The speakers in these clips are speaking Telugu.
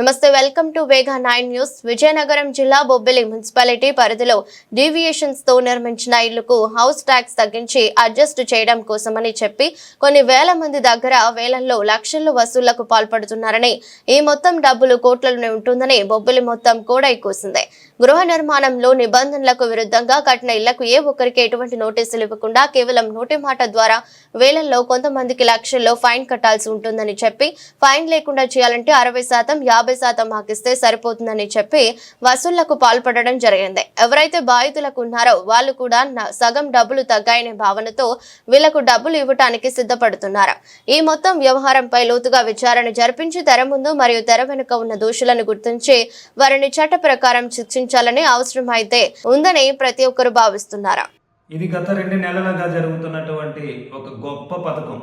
నమస్తే welcome to Vega nine news. Vizianagaram జిల్లా బొబ్బిలి మున్సిపాలిటీ పరిధిలో డీవియేషన్స్తో నిర్మించిన ఇళ్ళకు హౌస్ ట్యాక్స్ తగ్గించి అడ్జస్ట్ చేయడం కోసమని చెప్పి కొన్ని వేల మంది దగ్గర వేలల్లో లక్షల్లో వసూళ్ళకు పాల్పడుతున్నారని ఈ మొత్తం డబ్బులు కోట్లలోనే ఉంటుందని బొబ్బిలి మొత్తం కూడా కూసింది గృహ నిర్మాణంలో నిబంధనలకు విరుద్ధంగా కట్టిన ఇళ్ళకు ఏ ఒక్కరికి ఎటువంటి నోటీసులు ఇవ్వకుండా కేవలం నోటి మాట ద్వారా వేలల్లో కొంతమందికి లక్షల్లో ఫైన్ కట్టాల్సి ఉంటుందని చెప్పి ఫైన్ లేకుండా చేయాలంటే అరవై శాతం యాభై శాతం మాకిస్తే సరిపోతుందని చెప్పి వసూళ్ళకు పాల్పడడం జరిగింది. ఎవరైతే బాధితులకు ఉన్నారో వాళ్ళు కూడా సగం డబ్బులు తగ్గాయనే భావనతో వీళ్ళకు డబ్బులు ఇవ్వటానికి సిద్ధపడుతున్నారు. ఈ మొత్తం వ్యవహారంపై లోతుగా విచారణ జరిపించి తెర ముందు మరియు తెర వెనుక ఉన్న దోషులను గుర్తించి వారిని చట్ట ప్రకారం శిక్షించాలని అవసరం అయితే ఉందని ప్రతి ఒక్కరు భావిస్తున్నారు? ఇది గత రెండు నెలలుగా జరుగుతున్నటువంటి ఒక గొప్ప పథకం.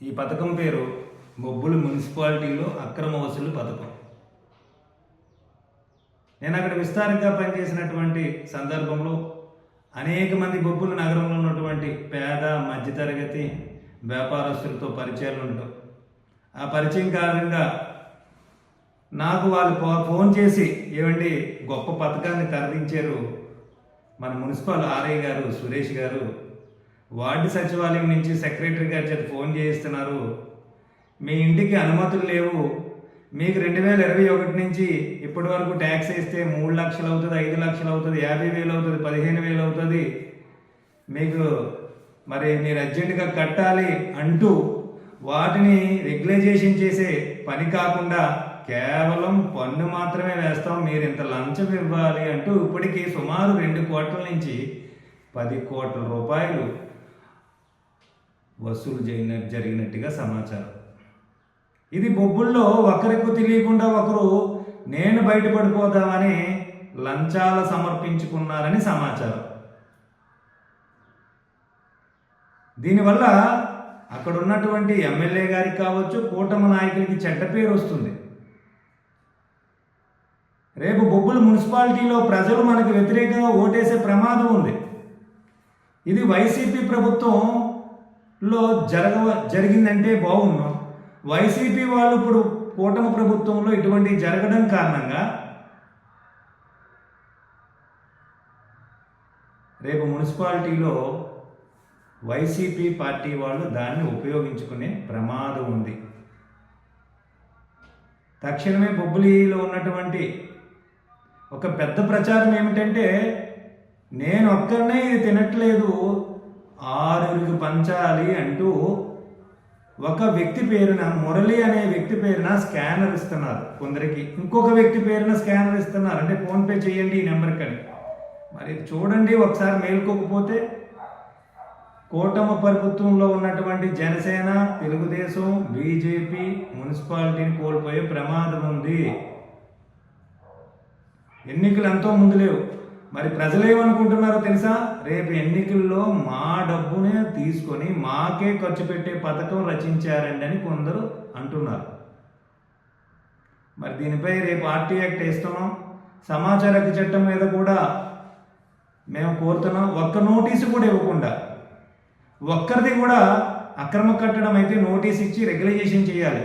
ఈ పథకం పేరు బొబ్బులు మున్సిపాలిటీలో అక్రమ వసూలు పథకం. నేను అక్కడ విస్తారంగా పనిచేసినటువంటి సందర్భంలో అనేక మంది బొబ్బులు నగరంలో ఉన్నటువంటి పేద మధ్యతరగతి వ్యాపారస్తులతో పరిచయాలు ఉండటం. ఆ పరిచయం కారణంగా నాకు వాళ్ళు ఫో- ఫోన్ చేసి ఏమండి గొప్ప పథకాన్ని తరలించారు. మన మున్సిపల్ ఆర్ఐ గారు సురేష్ గారు వార్డు సచివాలయం నుంచి సెక్రటరీ గారి చేత ఫోన్ చేయిస్తున్నారు. మీ ఇంటికి అనుమతులు లేవు. మీకు రెండు వేల ఇరవై ఒకటి నుంచి ఇప్పటి వరకు ట్యాక్స్ వేస్తే మూడు లక్షలు అవుతుంది ఐదు లక్షలు అవుతుంది యాభై వేలు అవుతుంది పదిహేను వేలు అవుతుంది. మీకు మరి మీరు అర్జెంటుగా కట్టాలి అంటూ వాటిని రెగ్యులైజేషన్ చేసే పని కాకుండా కేవలం పన్ను మాత్రమే వేస్తాం మీరు ఇంత లంచం ఇవ్వాలి అంటూ ఇప్పటికీ సుమారు రెండు కోట్ల నుంచి పది కోట్ల రూపాయలు వసూలు జరిగిన జరిగినట్టుగా సమాచారం. ఇది బొబ్బుల్లో ఒకరికి తెలియకుండా ఒకరు నేను బయటపడిపోదామని లంచాలు సమర్పించుకున్నారని సమాచారం. దీనివల్ల అక్కడ ఉన్నటువంటి ఎమ్మెల్యే గారికి కావచ్చు కూటమి నాయకులకి చెడ్డ పేరు వస్తుంది. రేపు బొబ్బులు మున్సిపాలిటీలో ప్రజలు మనకు వ్యతిరేకంగా ఓటేసే ప్రమాదం ఉంది. ఇది వైసీపీ ప్రభుత్వంలో జరగ జరిగిందంటే బాగున్నాం వైసీపీ వాళ్ళు ఇప్పుడు కూటమి ప్రభుత్వంలో ఇటువంటి జరగడం కారణంగా రేపు మున్సిపాలిటీలో వైసీపీ పార్టీ వాళ్ళు దాన్ని ఉపయోగించుకునే ప్రమాదం ఉంది. తక్షణమే బొబ్బులిలో ఉన్నటువంటి ఒక పెద్ద ప్రచారం ఏమిటంటే నేను ఒక్కరినే ఇది తినట్లేదు ఆరుగురికి పంచాలి అంటూ ఒక వ్యక్తి పేరున మురళి అనే వ్యక్తి పేరున స్కానర్ ఇస్తున్నారు కొందరికి. ఇంకొక వ్యక్తి పేరున స్కానర్ ఇస్తున్నారు. అంటే ఫోన్పే చేయండి ఈ నెంబర్కి అని. మరి చూడండి ఒకసారి మేల్కోకపోతే కూటమి ప్రభుత్వంలో ఉన్నటువంటి జనసేన తెలుగుదేశం బీజేపీ మున్సిపాలిటీని కోల్పోయే ప్రమాదం ఉంది. ఎన్నికలు ఎంతో ముందు లేవు. మరి ప్రజలు ఏమనుకుంటున్నారో తెలుసా? రేపు ఎన్నికల్లో మా డబ్బునే తీసుకొని మాకే ఖర్చు పెట్టే పథకం రచించారండి అని కొందరు అంటున్నారు. మరి దీనిపై రేపు ఆర్టీ యాక్ట్ వేస్తున్నాం. సమాచార హక్కు చట్టం మీద కూడా మేము కోరుతున్నాం. ఒక్క నోటీసు కూడా ఇవ్వకుండా ఒక్కరిది కూడా అక్రమ కట్టడం అయితే నోటీస్ ఇచ్చి రెగ్యులైజేషన్ చేయాలి.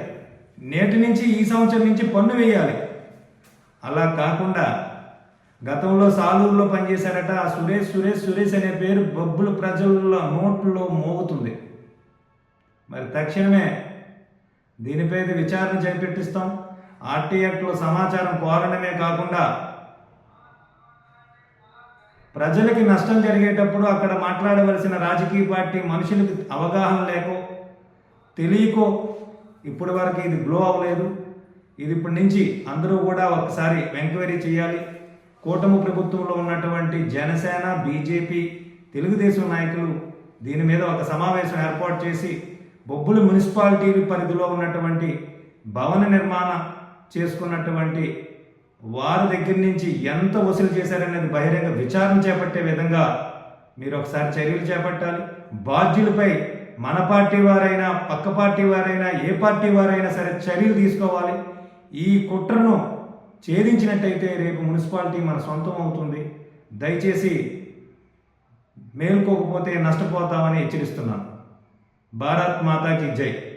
నేటి నుంచి ఈ సంవత్సరం నుంచి పన్ను వేయాలి. అలా కాకుండా గతంలో సాలూరులో పనిచేశారట ఆ సురేష్ సురేష్ సురేష్ అనే పేరు బొబ్బులు ప్రజల నోట్లో మోగుతుంది. మరి తక్షణమే దీనిపై విచారణ చేపట్టిస్తాం ఆర్టీ యాక్ట్లో సమాచారం కోరడమే కాకుండా ప్రజలకి నష్టం జరిగేటప్పుడు అక్కడ మాట్లాడవలసిన రాజకీయ పార్టీ మనుషులకి అవగాహన లేకో తెలియకో ఇప్పటి వరకు ఇది గ్లో అవ్వలేదు. ఇది ఇప్పటి నుంచి అందరూ కూడా ఒకసారి ఎంక్వైరీ చేయాలి. కూటమి ప్రభుత్వంలో ఉన్నటువంటి జనసేన బీజేపీ తెలుగుదేశం నాయకులు దీని మీద ఒక సమావేశం ఏర్పాటు చేసి బొబ్బులు మున్సిపాలిటీ పరిధిలో ఉన్నటువంటి భవన నిర్మాణ చేసుకున్నటువంటి వారి దగ్గర నుంచి ఎంత వసూలు చేశారనేది బహిరంగ విచారణ చేపట్టే విధంగా మీరు ఒకసారి చర్యలు చేపట్టాలి. బాధ్యులపై మన పార్టీ వారైనా పక్క పార్టీ వారైనా ఏ పార్టీ వారైనా సరే చర్యలు తీసుకోవాలి. ఈ కుట్రను ఛేదించినట్టయితే రేపు మున్సిపాలిటీ మన సొంతం అవుతుంది. దయచేసి మేల్కోకపోతే నష్టపోతామని హెచ్చరిస్తున్నాను. భారత్ మాతాకి జై.